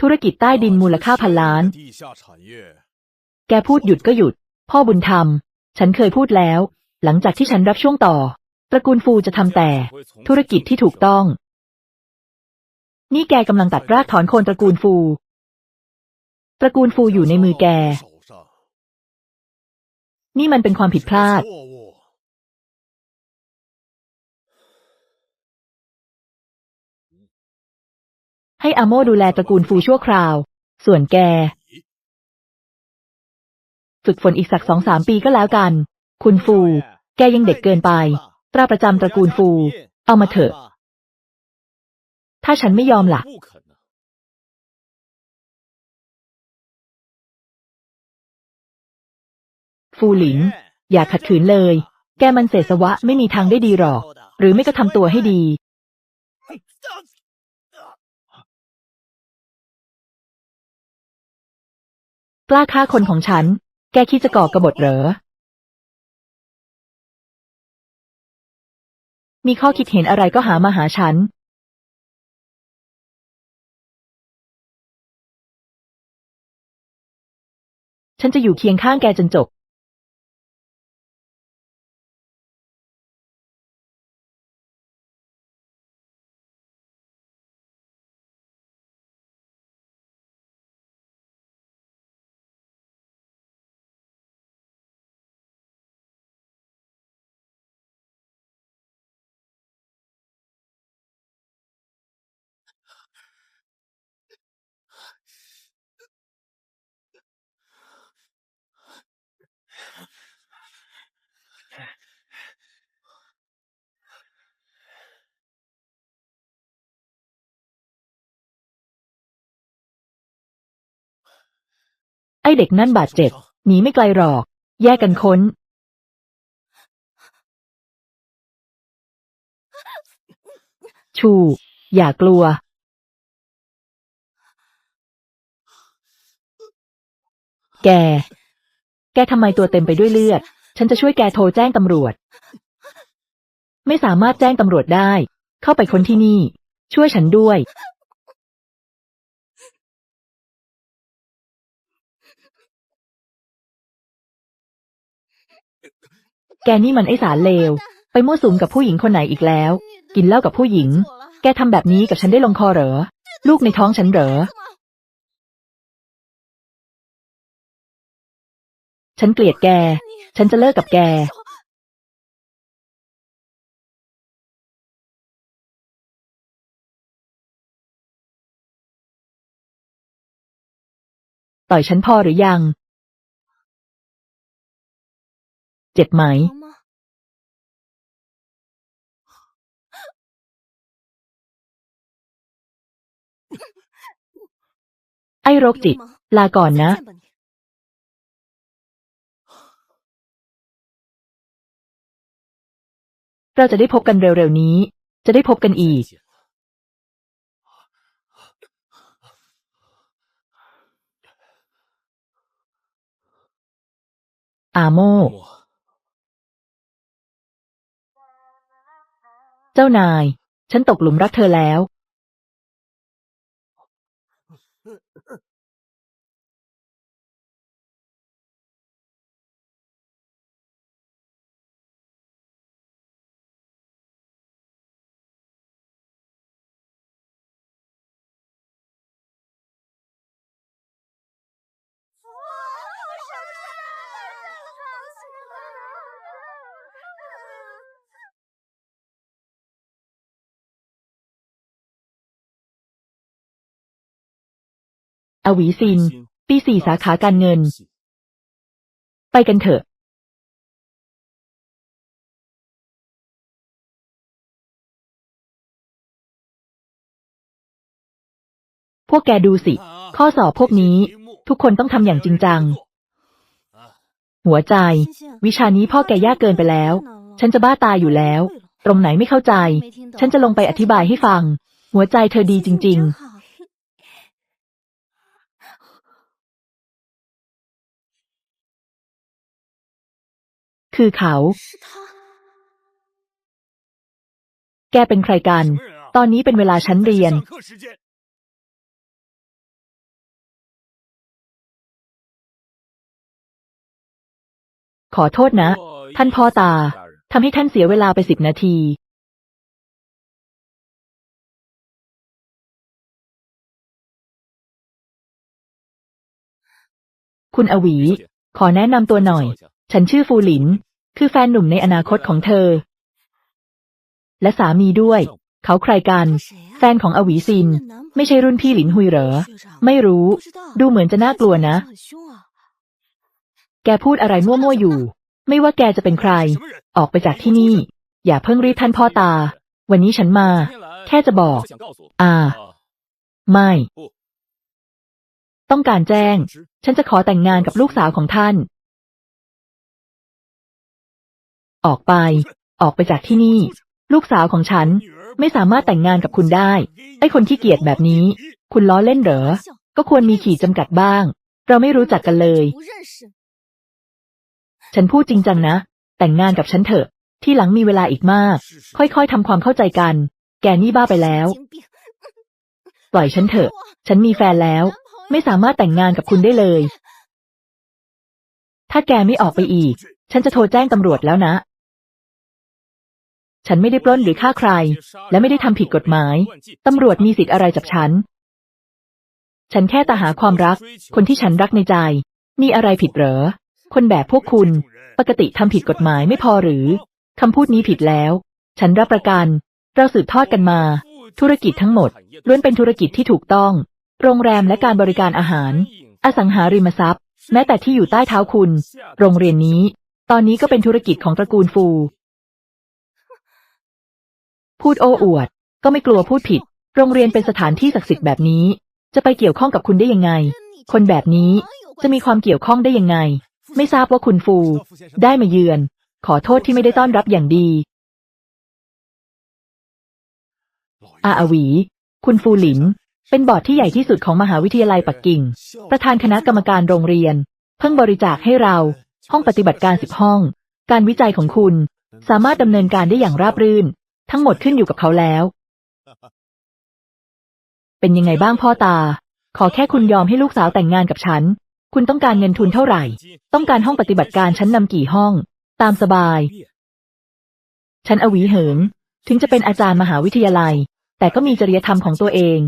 ธุรกิจใต้ดินมูลค่าพันล้าน แกพูดหยุดก็หยุด พ่อบุญธรรม ฉันเคยพูดแล้ว หลังจากที่ฉันรับช่วงต่อ ตระกูลฟูจะทำแต่ ธุรกิจที่ถูกต้อง นี่แกกำลังตัดรากถอนโคนตระกูลฟู ตระกูลฟูอยู่ในมือแก นี่มันเป็นความผิดพลาด ให้อโมดูแลตระกูลฟูชั่วคราว ส่วนแก ฝึกฝนอีกสักสองสามปีก็แล้วกัน คุณฟู แกยังเด็กเกินไป ตราประจำตระกูลฟู เอามาเถอะ ถ้าฉันไม่ยอมล่ะ ฟูหลิง อย่าขัดขืนเลย แกมันเสสวะไม่มีทางได้ดีหรอก หรือไม่ก็ทำตัวให้ดี กล้าฆ่าคนของฉัน แกคิดจะก่อกระบฏเหรอ มีข้อคิดเห็นอะไรก็หามาหาฉัน ฉันจะอยู่เคียงข้างแกจนจบ อเด็กนั่นบาดเจ็บ หนีไม่ไกลหรอก แยกกันค้น ชู อย่ากลัว แก แกทำไมตัวเต็มไปด้วยเลือด ฉันจะช่วยแกโทรแจ้งตำรวจ ไม่สามารถแจ้งตำรวจได้ เข้าไปค้นที่นี่ ช่วยฉันด้วย แกนี่มันไอสารเลว ไปมั่วสุมกับผู้หญิงคนไหนอีกแล้ว กินเหล้ากับผู้หญิง แกทำแบบนี้กับฉันได้ลงคอเหรอ ลูกในท้องฉันเหรอ ฉันเกลียดแก ฉันจะเลิกกับแก ต่อยฉันพอหรือยัง เจ็บไหม ไอ้โรคจิต ลาก่อนนะ เราจะได้พบกันเร็วๆนี้ จะได้พบกันอีก อาโม เจ้านาย ฉันตกหลุมรักเธอแล้ว อวีซิน ปีสี่สาขาการเงิน ไปกันเถอะพวกแกดูสิ ข้อสอบพวกนี้ ทุกคนต้องทำอย่างจริงจัง หัวใจ วิชานี้พ่อแกยากเกินไปแล้ว ฉันจะบ้าตายอยู่แล้ว ตรงไหนไม่เข้าใจ ฉันจะลงไปอธิบายให้ฟัง หัวใจเธอดีจริง ๆ คือเขา แกเป็นใครกัน ตอนนี้เป็นเวลาชั้นเรียน ขอโทษนะ ท่านพ่อตาทำให้ท่านเสียเวลาไปสิบนาที คุณอวี ขอแนะนำตัวหน่อย ฉันชื่อฟูหลิน คือแฟนหนุ่มในอนาคตของเธอ และสามีด้วย เขาใครกัน แฟนของอวีซิน ไม่ใช่รุ่นพี่หลินหุยเหรอ ไม่รู้ ดูเหมือนจะน่ากลัวนะ แกพูดอะไรมั่วๆอยู่ ไม่ว่าแกจะเป็นใคร ออกไปจากที่นี่ อย่าเพิ่งรีบท่านพ่อตา วันนี้ฉันมา แค่จะบอก อ่า ไม่ ต้องการแจ้ง ฉันจะขอแต่งงานกับลูกสาวของท่าน ออกไป ออกไปจากที่นี่ ลูกสาวของฉัน ไม่สามารถแต่งงานกับคุณได้ ไอ้คนที่เกียจแบบนี้ คุณล้อเล่นเหรอ ก็ควรมีขีดจำกัดบ้าง เราไม่รู้จักกันเลย ฉันพูดจริงจังนะ แต่งงานกับฉันเถอะ ที่หลังมีเวลาอีกมาก ค่อยๆทำความเข้าใจกัน แกนี่บ้าไปแล้ว ปล่อยฉันเถอะ ฉันมีแฟนแล้ว ไม่สามารถแต่งงานกับคุณได้เลย ถ้าแกไม่ออกไปอีก ฉันจะโทรแจ้งตำรวจแล้วนะ ฉันไม่ได้ปล้นหรือฆ่าใคร และไม่ได้ทำผิดกฎหมาย ตำรวจมีสิทธิ์อะไรจับฉัน ฉันแค่ตาหาความรัก คนที่ฉันรักในใจ มีอะไรผิดเหรอ คนแบบพวกคุณ ปกติทำผิดกฎหมายไม่พอหรือ คำพูดนี้ผิดแล้ว ฉันรับประกัน เราสืบทอดกันมา ธุรกิจทั้งหมด ล้วนเป็นธุรกิจที่ถูกต้อง โรงแรมและการบริการอาหาร อสังหาริมทรัพย์ แม้แต่ที่อยู่ใต้เท้าคุณ โรงเรียนนี้ ตอนนี้ก็เป็นธุรกิจของตระกูลฟู พูดโอ้อวด ก็ไม่กลัวพูดผิด โรงเรียนเป็นสถานที่ศักดิ์สิทธิ์แบบนี้ จะไปเกี่ยวข้องกับคุณได้ยังไง คนแบบนี้จะมีความเกี่ยวข้องได้ยังไง ไม่ทราบว่าคุณฟู ได้มาเยือน ขอโทษที่ไม่ได้ต้อนรับอย่างดี อาอาหวี คุณฟูหลิน เป็นบอร์ดที่ใหญ่ที่สุดของมหาวิทยาลัยปักกิ่ง ประธานคณะกรรมการโรงเรียน เพิ่งบริจาคให้เรา ห้องปฏิบัติการสิบห้อง การวิจัยของคุณ สามารถดำเนินการได้อย่างราบรื่น ทั้งหมดขึ้นอยู่กับเขาแล้ว เป็นยังไงบ้างพ่อตา ขอแค่คุณยอมให้ลูกสาวแต่งงานกับฉัน คุณต้องการเงินทุนเท่าไหร่ ต้องการห้องปฏิบัติการชั้นนำกี่ห้อง ตามสบาย ฉันอวีเหิง ถึงจะเป็นอาจารย์มหาวิทยาลัย แต่ก็มีจริยธรรมของตัวเอง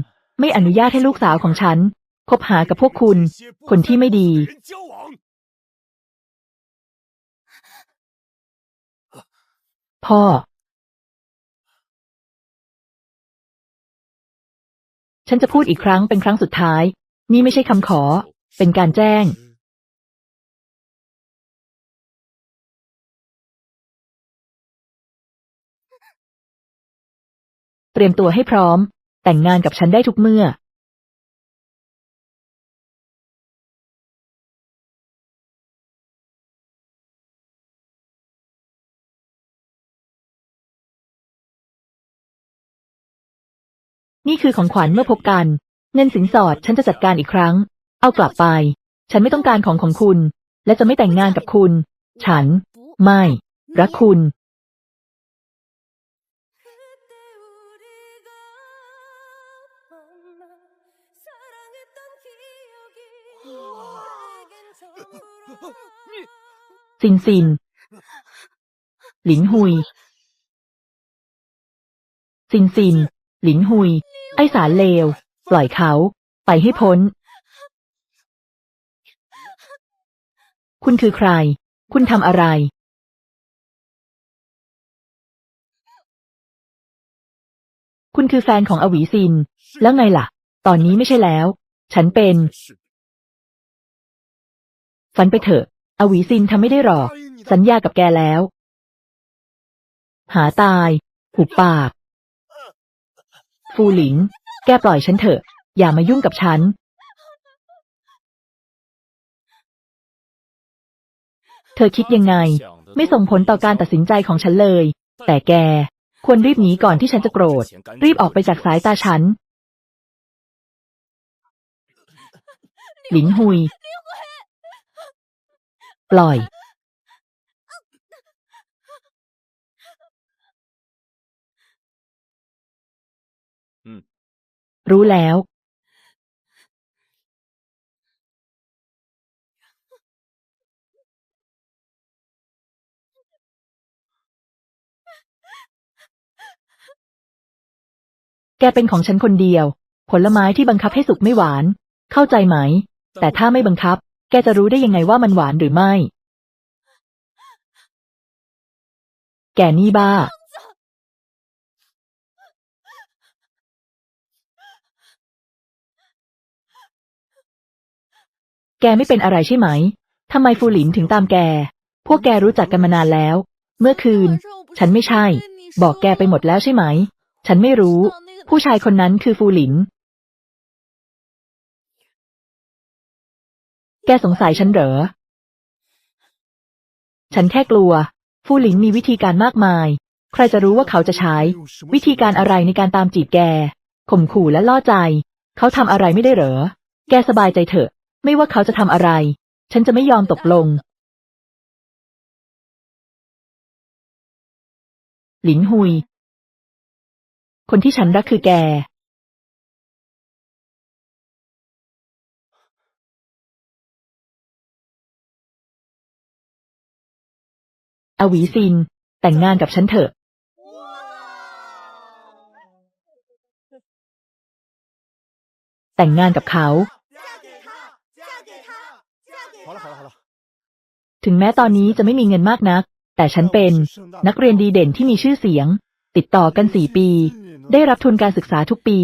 ไม่อนุญาตให้ลูกสาวของฉันคบหากับพวกคุณ คนที่ไม่ดี พ่อ ฉันจะพูดอีกครั้งเป็นครั้งสุดท้าย นี่ไม่ใช่คำขอ เป็นการแจ้ง เตรียมตัวให้พร้อม แต่งงานกับฉันได้ทุกเมื่อ นี่คือของขวัญเมื่อพบกัน เงินสินสอดฉันจะจัดการอีกครั้ง เอากลับไป ฉันไม่ต้องการของของคุณ และจะไม่แต่งงานกับคุณ ฉัน ไม่ รักคุณ ซินซิน หลินหุย ซินซิน หลินหุย ไอสารเลว ปล่อยเขา ไปให้พ้น คุณคือใคร คุณทำอะไร คุณคือแฟนของอวีซิน แล้วไงล่ะ ตอนนี้ไม่ใช่แล้ว ฉันเป็น ฝันไปเถอะ อวีซินทำไม่ได้หรอก สัญญากับแกแล้ว หาตาย หุบปาก ฟูหลินแกปล่อยฉันเถอะ อย่ามายุ่งกับฉัน เธอคิดยังไง ไม่ส่งผลต่อการตัดสินใจของฉันเลย แต่แก ควรรีบหนีก่อนที่ฉันจะโกรธ รีบออกไปจากสายตาฉัน หลินหุย ปล่อย รู้แล้ว แกเป็นของฉันคนเดียว ผลไม้ที่บังคับให้สุกไม่หวาน เข้าใจไหม แต่ถ้าไม่บังคับ แกจะรู้ได้ยังไงว่ามันหวานหรือไม่ แกนี่บ้า แกไม่เป็นอะไรใช่ไหม ทำไมฟูหลินถึงตามแก พวกแกรู้จักกันมานานแล้ว เมื่อคืน ฉันไม่ใช่ บอกแกไปหมดแล้วใช่ไหม ฉันไม่รู้ ผู้ชายคนนั้นคือฟูหลิน แกสงสัยฉันเหรอ ฉันแค่กลัว ฟูหลินมีวิธีการมากมาย ใครจะรู้ว่าเขาจะใช้ วิธีการอะไรในการตามจีบแก ข่มขู่และล่อใจ เขาทำอะไรไม่ได้เหรอ แกสบายใจเถอะ ไม่ว่าเขาจะทำอะไร ฉันจะไม่ยอมตกลง หลินหุย คนที่ฉันรักคือแก อวีซิน แต่งงานกับฉันเถอะ แต่งงานกับเขา ถึงแม้ตอนนี้จะไม่มีเงินมากนัก แต่ฉันเป็นนักเรียนดีเด่นที่มีชื่อเสียง ติดต่อกันสี่ปี ได้รับทุนการศึกษาทุกปี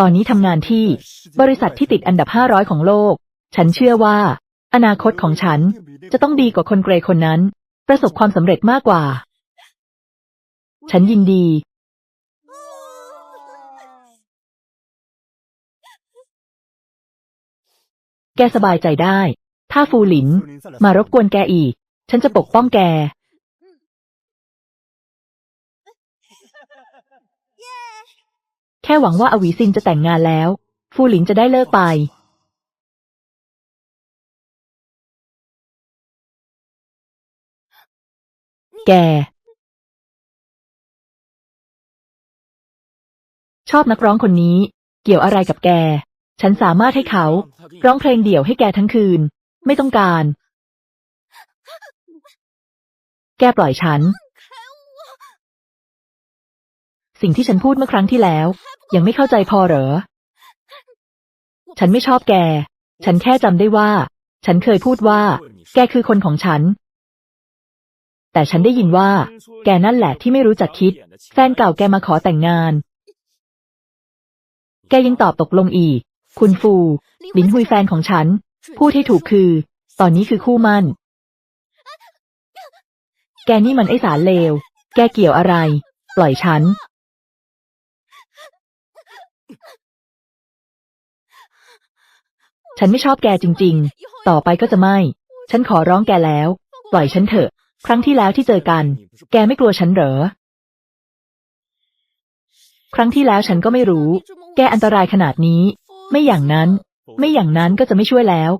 ตอนนี้ทำงานที่บริษัทที่ติดอันดับ 500 ของโลก ฉันเชื่อว่า อนาคตของฉันจะต้องดีกว่าคนเกรคนนั้น ประสบความสำเร็จมากกว่า ฉันยินดีแกสบายใจได้ ถ้าฟูหลิน มารบกวนแกอีก ฉันจะปกป้องแก แค่หวังว่าอวีซินจะแต่งงานแล้ว ฟูหลินจะได้เลิกไป แก ชอบนักร้องคนนี้ เกี่ยวอะไรกับแก ฉันสามารถให้เขา ร้องเพลงเดี่ยวให้แกทั้งคืน ไม่ต้องการ แกปล่อยฉัน สิ่งที่ฉันพูดเมื่อครั้งที่แล้ว ยังไม่เข้าใจพอเหรอ ฉันไม่ชอบแก ฉันแค่จำได้ว่า ฉันเคยพูดว่า แกคือคนของฉัน แต่ฉันได้ยินว่า แกนั่นแหละที่ไม่รู้จักคิด แฟนเก่าแกมาขอแต่งงาน แกยังตอบตกลงอีก คุณฟูหลินฮุยแฟนของฉัน พูดให้ถูกคือ ตอนนี้คือคู่มั่น แกนี่มันไอสารเลว แกเกี่ยวอะไร ปล่อยฉัน ฉันไม่ชอบแกจริง ๆ ต่อไปก็จะไม่ ฉันขอร้องแกแล้ว ปล่อยฉันเถอะ ครั้งที่แล้วที่เจอกัน แกไม่กลัวฉันเหรอ ครั้งที่แล้วฉันก็ไม่รู้ แกอันตรายขนาดนี้ ไม่อย่างนั้น ไม่อย่างนั้นก็จะไม่ช่วยแล้ว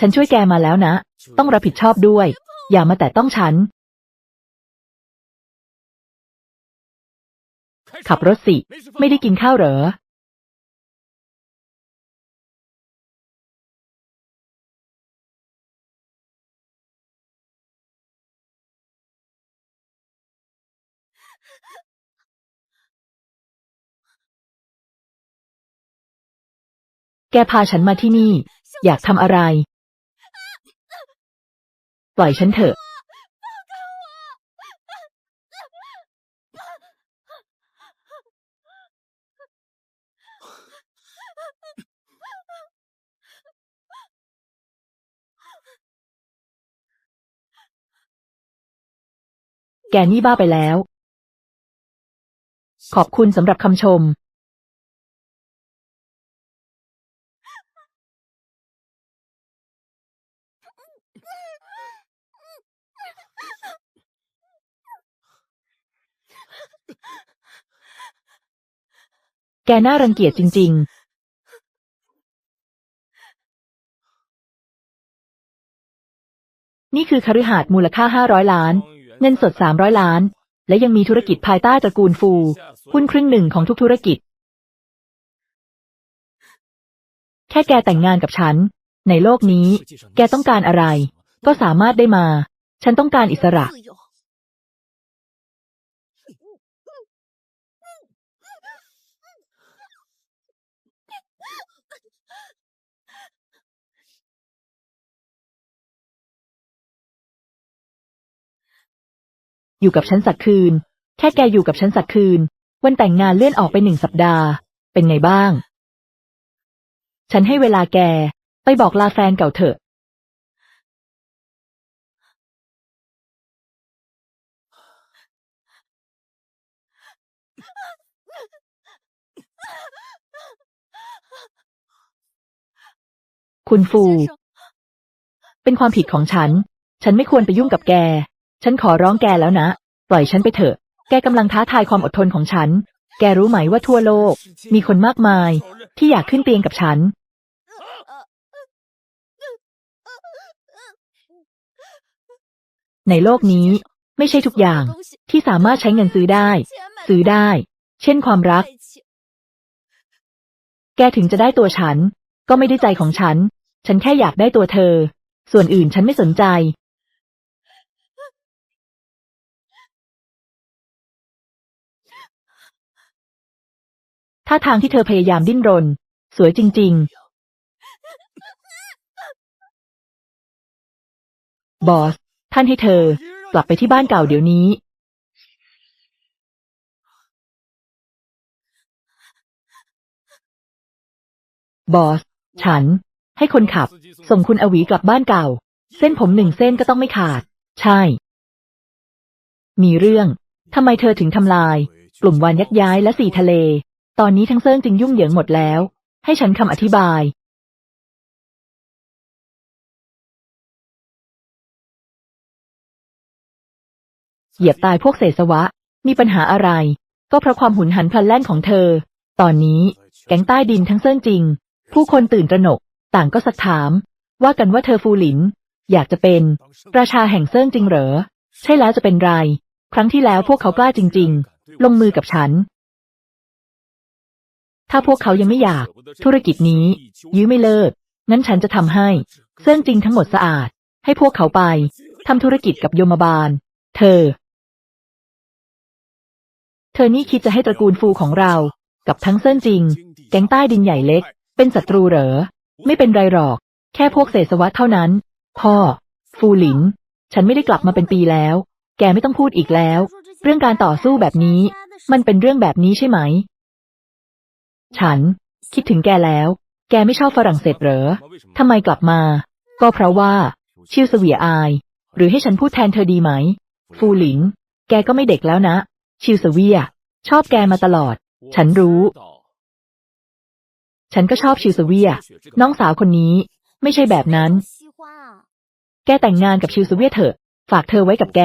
ฉันช่วยแกมาแล้วนะ ต้องรับผิดชอบด้วย อย่ามาแต่ต้องฉัน ขับรถสิ ไม่ได้กินข้าวเหรอ แกพาฉันมาที่นี่ อยากทำอะไร ปล่อยฉันเถอะ แกนี่บ้าไปแล้ว ขอบคุณสำหรับคำชม แกน่ารังเกียจจริง ๆนี่คือคฤหาสน์มูลค่าห้าร้อยล้าน เงินสดสามร้อยล้าน และยังมีธุรกิจภายใต้ตระกูลฟูหุ้นครึ่งหนึ่งของทุกธุรกิจ แค่แกแต่งงานกับฉัน ในโลกนี้ แกต้องการอะไร ก็สามารถได้มา ฉันต้องการอิสระ อยู่กับฉันสักคืน แค่แกอยู่กับฉันสักคืน วันแต่งงานเลื่อนออกไปหนึ่งสัปดาห์ เป็นไงบ้าง ฉันให้เวลาแก ไปบอกลาแฟนเก่าเถอะ คุณฟู เป็นความผิดของฉัน ฉันไม่ควรไปยุ่งกับแก ฉันขอร้องแกแล้วนะ ปล่อยฉันไปเถอะ แกกำลังท้าทายความอดทนของฉัน แกรู้ไหมว่าทั่วโลก มีคนมากมายที่อยากขึ้นเตียงกับฉัน ในโลกนี้ไม่ใช่ทุกอย่างที่สามารถใช้เงินซื้อได้ ซื้อได้ เช่นความรัก แกถึงจะได้ตัวฉัน ก็ไม่ได้ใจของฉัน ฉันแค่อยากได้ตัวเธอ ส่วนอื่นฉันไม่สนใจ ท่าทางที่เธอพยายามดิ้นรน สวยจริง ๆ บอส ท่านให้เธอ กลับไปที่บ้านเก่าเดี๋ยวนี้ บอส ฉัน ให้คนขับ ส่งคุณอวีกลับบ้านเก่า เส้นผมหนึ่งเส้นก็ต้องไม่ขาด ใช่ มีเรื่องทำไมเธอถึงทำลาย กลุ่มวันยักย้ายและสี่ทะเล ตอนนี้ทั้งเซิ่งจึงยุ่งเหยิงหมดแล้ว ให้ฉันคำอธิบาย เหยียบตายพวกเศษสวะ มีปัญหาอะไร ก็เพราะความหุนหันพลันแล่นของเธอ ตอนนี้ แก๊งใต้ดินทั้งเซิ่งจริง ผู้คนตื่นตระหนก ต่างก็สักถาม ว่ากันว่าเธอฟูหลิน อยากจะเป็น ราชาแห่งเซิ่งจริงเหรอ ใช่แล้วจะเป็นไร ครั้งที่แล้วพวกเขากล้าจริง ๆ ลงมือกับฉัน ถ้าพวกเขายังไม่อยาก ธุรกิจนี้ ยื้อไม่เลิก งั้นฉันจะทำให้เซิ่งจริงทั้งหมดสะอาด ให้พวกเขาไปทำธุรกิจกับโยมบาล เธอ เธอนี่คิดจะให้ตระกูลฟูของเรา กับทั้งเซิ่นจริง แก๊งใต้ดินใหญ่เล็ก เป็นศัตรูเหรอ ไม่เป็นไรหรอก แค่พวกเศษสวะเท่านั้น พ่อ ฟูหลิน ฉันไม่ได้กลับมาเป็นปีแล้ว แกไม่ต้องพูดอีกแล้ว เรื่องการต่อสู้แบบนี้ มันเป็นเรื่องแบบนี้ใช่ไหม ฉัน คิดถึงแกแล้ว แกไม่ชอบฝรั่งเศสเหรอทำไมกลับมา ก็เพราะว่า ชิวเสวียอาย หรือให้ฉันพูดแทนเธอดีไหม ฟูหลินแกก็ไม่เด็กแล้วนะ ชิวเสวียชอบแกมาตลอด ฉันรู้ ฉันก็ชอบชิวเสเวียน้องสาวคนนี้ ไม่ใช่แบบนั้น แกแต่งงานกับชิวเสเวียเถอะ ฝากเธอไว้กับแก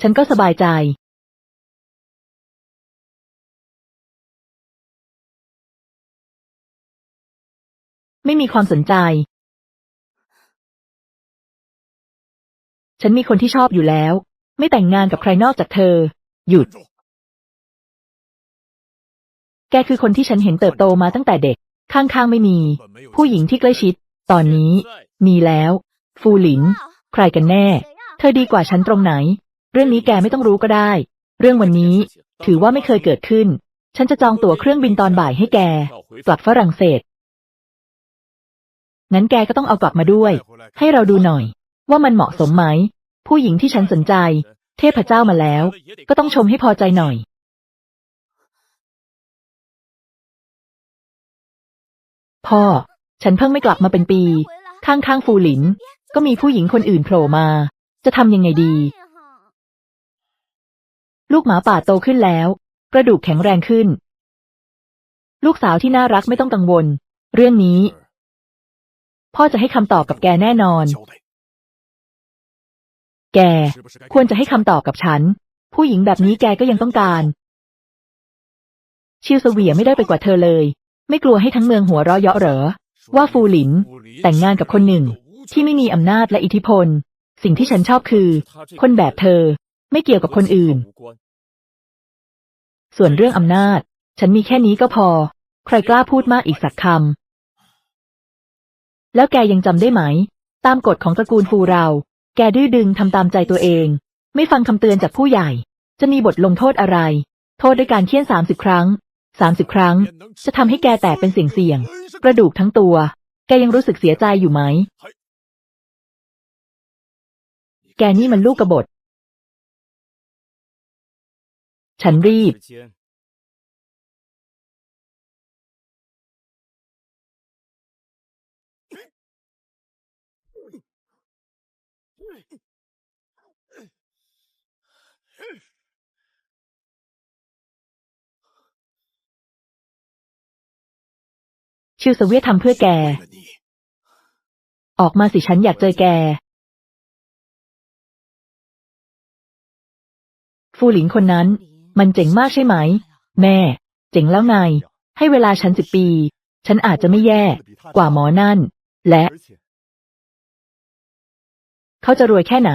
ฉันก็สบายใจ ไม่มีความสนใจ ฉันมีคนที่ชอบอยู่แล้ว ไม่แต่งงานกับใครนอกจากเธอ หยุด แกคือคนที่ฉันเห็นเติบโตมาตั้งแต่เด็ก ข้างๆไม่มี ผู้หญิงที่ใกล้ชิด ตอนนี้ มีแล้ว ฟูหลิน ใครกันแน่ เธอดีกว่าฉันตรงไหน เรื่องนี้แกไม่ต้องรู้ก็ได้ เรื่องวันนี้ ถือว่าไม่เคยเกิดขึ้น ฉันจะจองตั๋วเครื่องบินตอนบ่ายให้แก กลับฝรั่งเศส งั้นแกก็ต้องเอากลับมาด้วย ให้เราดูหน่อย ว่ามันเหมาะสมไหม ผู้หญิงที่ฉันสนใจ เทพเจ้ามาแล้ว ก็ต้องชมให้พอใจหน่อย พ่อ ฉันเพิ่งไม่กลับมาเป็นปี ข้างๆฟูหลิน ก็มีผู้หญิงคนอื่นโผล่มา จะทำยังไงดี ลูกหมาป่าโตขึ้นแล้ว กระดูกแข็งแรงขึ้น ลูกสาวที่น่ารักไม่ต้องกังวล เรื่องนี้ พ่อจะให้คำตอบกับแกแน่นอน แก ควรจะให้คำตอบกับฉัน ผู้หญิงแบบนี้แกก็ยังต้องการ ชิวเสวียไม่ได้ไปกว่าเธอเลย ไม่กลัวให้ทั้งเมืองหัวเราะเยาะเหรอ ว่าฟูหลิน แต่งงานกับคนหนึ่ง ที่ไม่มีอำนาจและอิทธิพล สิ่งที่ฉันชอบคือ คนแบบเธอ ไม่เกี่ยวกับคนอื่น ส่วนเรื่องอำนาจ ฉันมีแค่นี้ก็พอ ใครกล้าพูดมากอีกสักคำ แล้วแกยังจำได้ไหม ตามกฎของตระกูลฟูเรา แกดื้อดึงทำตามใจตัวเอง ไม่ฟังคำเตือนจากผู้ใหญ่ จะมีบทลงโทษอะไร โทษด้วยการเคี่ยนสามสิบครั้งสามสิบครั้ง จะทำให้แกแตกเป็นเสี่ยงเสี่ยง กระดูกทั้งตัว แกยังรู้สึกเสียใจอยู่ไหม แกนี่มันลูกกบฏ ฉันรีบ ชิวสเวียทำเพื่อแก ออกมาสิฉันอยากเจอแก ฟูหลิงคนนั้น มันเจ๋งมากใช่ไหม แม่ เจ๋งแล้วไง ให้เวลาฉันสิบปี ฉันอาจจะไม่แย่ กว่าหมอนั่น และ เขาจะรวยแค่ไหน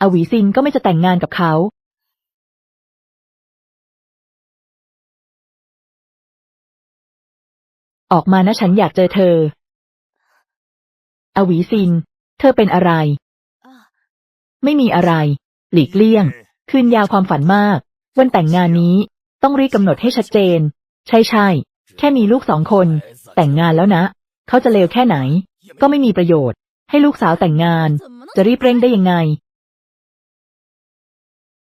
อวีซินก็ไม่จะแต่งงานกับเขา ออกมานะฉันอยากเจอเธอ อวีซิน เธอเป็นอะไร ไม่มีอะไร หลีกเลี่ยง คืนยาวความฝันมาก วันแต่งงานนี้ต้องรีบกำหนดให้ชัดเจน ใช่ใช่ แค่มีลูกสองคน แต่งงานแล้วนะ เขาจะเลวแค่ไหน ก็ไม่มีประโยชน์ ให้ลูกสาวแต่งงาน จะรีบเร่งได้ยังไง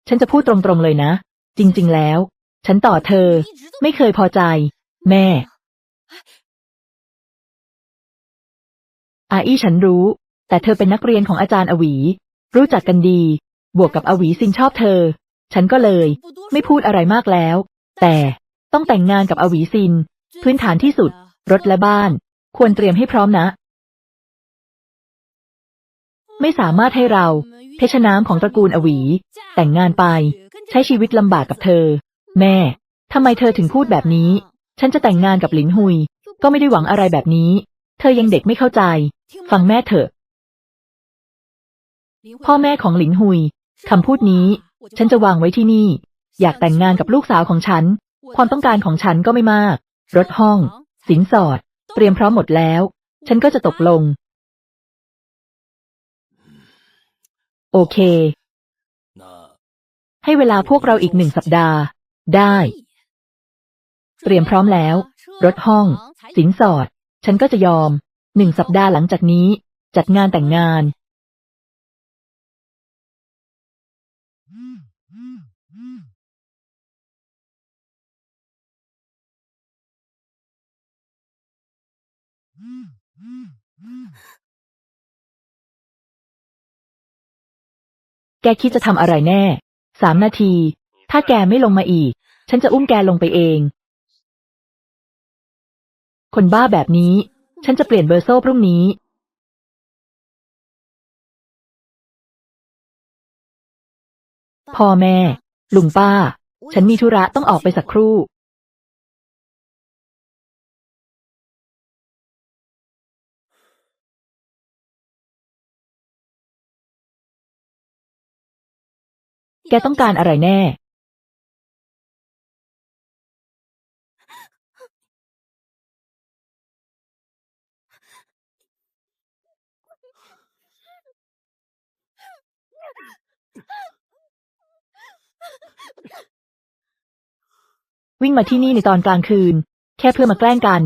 ฉันจะพูดตรงๆเลยนะ จริง ๆ แล้ว ฉันต่อเธอ ไม่เคยพอใจ แม่ อาอี้ฉันรู้ แต่เธอเป็นนักเรียนของอาจารย์อวี รู้จักกันดี บวกกับอวีซินชอบเธอ ฉันก็เลย ไม่พูดอะไรมากแล้ว แต่ต้องแต่งงานกับอวีซิน พื้นฐานที่สุด รถและบ้าน ควรเตรียมให้พร้อมนะ ไม่สามารถให้เรา เพชรน้ำของตระกูลอวี แต่งงานไป ใช้ชีวิตลำบากกับเธอ แม่ทำไมเธอถึงพูดแบบนี้ ฉันจะแต่งงานกับหลินหุย ก็ไม่ได้หวังอะไรแบบนี้ เธอยังเด็กไม่เข้าใจ ฟังแม่เถอะ พ่อแม่ของหลินหุยคำพูดนี้ ฉันจะวางไว้ที่นี่ อยากแต่งงานกับลูกสาวของฉัน ความต้องการของฉันก็ไม่มาก รถห้อง สินสอด เตรียมพร้อมหมดแล้ว ฉันก็จะตกลง โอเค ให้เวลาพวกเราอีกหนึ่งสัปดาห์ ได้ เตรียมพร้อมแล้ว รถห้อง สินสอด ฉันก็จะยอม หนึ่งสัปดาห์หลังจากนี้ จัดงานแต่งงาน แกคิดจะทำอะไรแน่ สามนาที ถ้าแกไม่ลงมาอีก ฉันจะอุ้มแกลงไปเอง คนบ้าแบบนี้ ฉันจะเปลี่ยนเบอร์โซ่พรุ่งนี้พ่อแม่ ลุงป้า ฉันมีธุระต้องออกไปสักครู่ แกต้องการอะไรแน่ วิ่งมาที่นี่ในตอนกลางคืน แค่เพื่อมาแกล้งกัน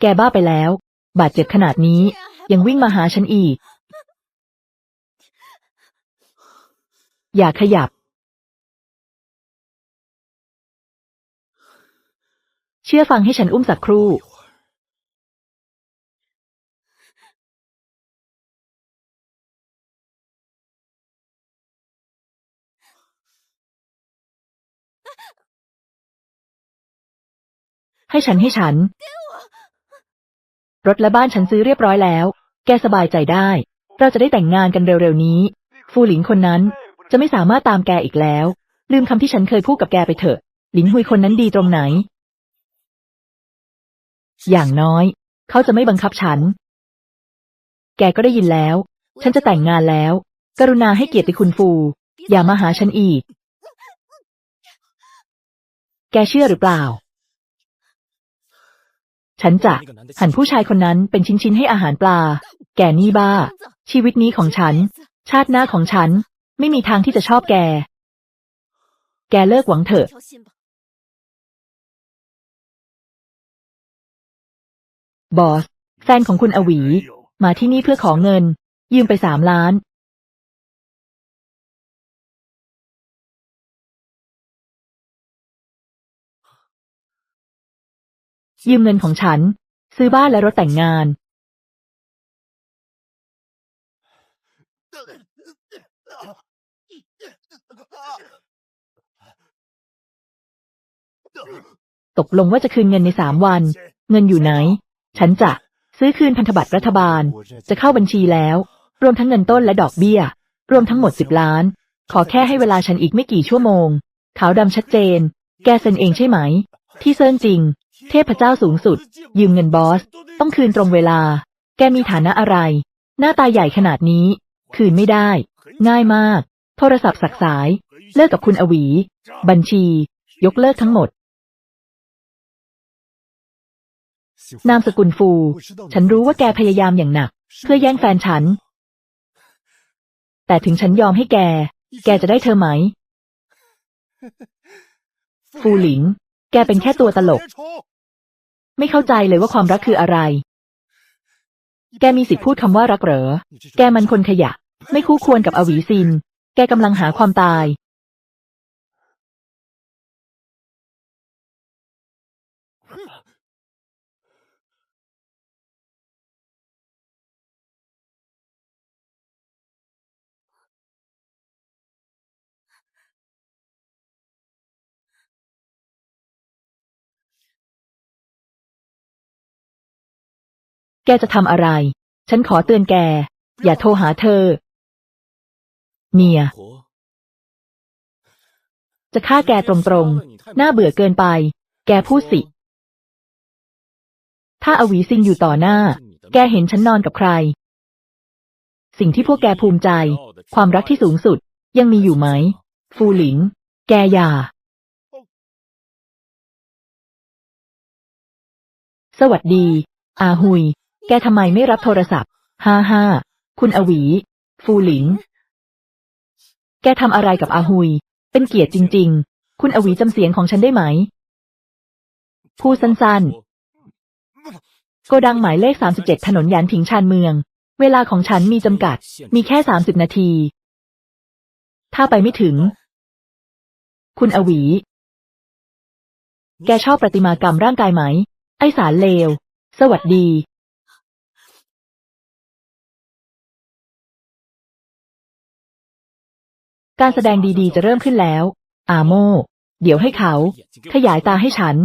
แกบ้าไปแล้ว บาดเจ็บขนาดนี้ ยังวิ่งมาหาฉันอีก อย่าขยับ ชื่อฟังให้ฉันอุ้มสักครู่ ให้ฉันให้ฉัน รถและบ้านฉันซื้อเรียบร้อยแล้ว แกสบายใจได้ เราจะได้แต่งงานกันเร็วๆนี้ ฟูหลิงคนนั้นจะไม่สามารถตามแกอีกแล้ว ลืมคำที่ฉันเคยพูดกับแกไปเถอะ หลินหุยคนนั้นดีตรงไหน อย่างน้อย เขาจะไม่บังคับฉัน แกก็ได้ยินแล้ว ฉันจะแต่งงานแล้ว กรุณาให้เกียรติคุณฟู อย่ามาหาฉันอีก แกเชื่อหรือเปล่า ฉันจะหั่นผู้ชายคนนั้นเป็นชิ้นๆให้อาหารปลา แกนี่บ้า ชีวิตนี้ของฉัน ชาติหน้าของฉัน ไม่มีทางที่จะชอบแก แกเลิกหวังเถอะ บอส แฟนของคุณอวี มาที่นี่เพื่อขอเงิน ยืมไปสามล้าน ยืมเงินของฉัน ซื้อบ้านและรถแต่งงาน ตกลงว่าจะคืนเงินในสามวัน เงินอยู่ไหน ฉันจะซื้อคืนพันธบัตรรัฐบาล จะเข้าบัญชีแล้ว รวมทั้งเงินต้นและดอกเบี้ย รวมทั้งหมดสิบล้าน ขอแค่ให้เวลาฉันอีกไม่กี่ชั่วโมง ขาวดำชัดเจน แกเซ็นเองใช่ไหม ที่เซินจริง เทพเจ้าสูงสุด ยืมเงินบอส ต้องคืนตรงเวลา แกมีฐานะอะไร หน้าตาใหญ่ขนาดนี้ คืนไม่ได้ ง่ายมาก โทรศัพท์สักสาย เลิกกับคุณอวี บัญชี ยกเลิกทั้งหมด นามสกุลฟู ฉันรู้ว่าแกพยายามอย่างหนัก เพื่อแย่งแฟนฉัน แต่ถึงฉันยอมให้แก แกจะได้เธอไหม ฟูหลิง แกเป็นแค่ตัวตลก ไม่เข้าใจเลยว่าความรักคืออะไร แกมีสิทธิ์พูดคำว่ารักเหรอ แกมันคนขยะ ไม่คู่ควรกับอวีซิน แกกำลังหาความตาย แกจะทำอะไร ฉันขอเตือนแก อย่าโทรหาเธอ เมีย จะฆ่าแกตรงๆ น่าเบื่อเกินไป แกพูดสิ ถ้าอวีซิงอยู่ต่อหน้า แกเห็นฉันนอนกับใคร สิ่งที่พวกแกภูมิใจ ความรักที่สูงสุด ยังมีอยู่ไหม ฟูหลิง แกอย่า สวัสดี อาหุย แกทำไมไม่รับโทรศัพท์ ฮ่าฮ่า คุณอวี ฟูหลิงแกทำอะไรกับอาหุย เป็นเกียรติจริง ๆ คุณอวีจำเสียงของฉันได้ไหม พูดสั้นๆ โกดังหมายเลข 37 ถนนหยานผิงชานเมือง เวลาของฉันมีจำกัด มีแค่ 30 นาที ถ้าไปไม่ถึง คุณอวี แกชอบประติมากรรมร่างกายไหม ไอสารเลว สวัสดี การแสดงดีๆ จะเริ่มขึ้นแล้ว อาโม เดี๋ยวให้เขา ขยายตาให้ฉัน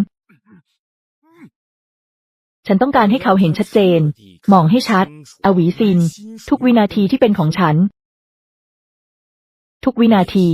ฉันต้องการให้เขาเห็นชัดเจน มองให้ชัด อวีซิน ทุกวินาทีที่เป็นของฉัน ทุกวินาที